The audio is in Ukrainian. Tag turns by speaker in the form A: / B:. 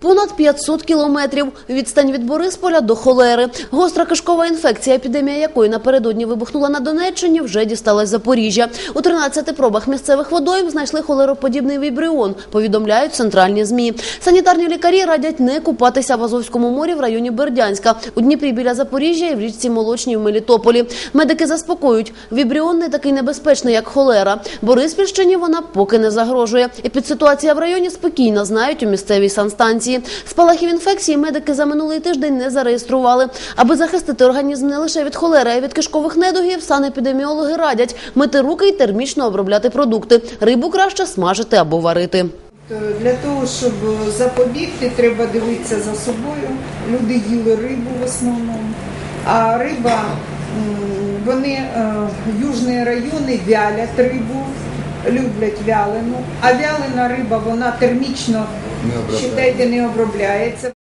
A: Понад 500 кілометрів відстань від Борисполя до холери. Гостра кишкова інфекція, епідемія якої напередодні вибухнула на Донеччині, вже дісталась Запоріжжя. У 13 пробах місцевих водойм знайшли холероподібний вібріон, повідомляють центральні змі. Санітарні лікарі радять не купатися в Азовському морі в районі Бердянська, у Дніпрі біля Запоріжжя і в річці Молочній в Мелітополі. Медики заспокоюють, вібріон не такий небезпечний, як холера. Бориспільщині вона поки не загрожує. Епідситуація в районі спокійна, знають у місцевій санстанції. Спалахів інфекції медики за минулий тиждень не зареєстрували. Аби захистити організм не лише від холери, а й від кишкових недугів, санепідеміологи радять мити руки й термічно обробляти продукти. Рибу краще смажити або варити.
B: Для того, щоб запобігти, треба дивитися за собою. Люди їли рибу в основному. А риба, вони е, южні райони вялять рибу, люблять вялену. А вялена риба, вона термічно
C: Не
B: не обробляється.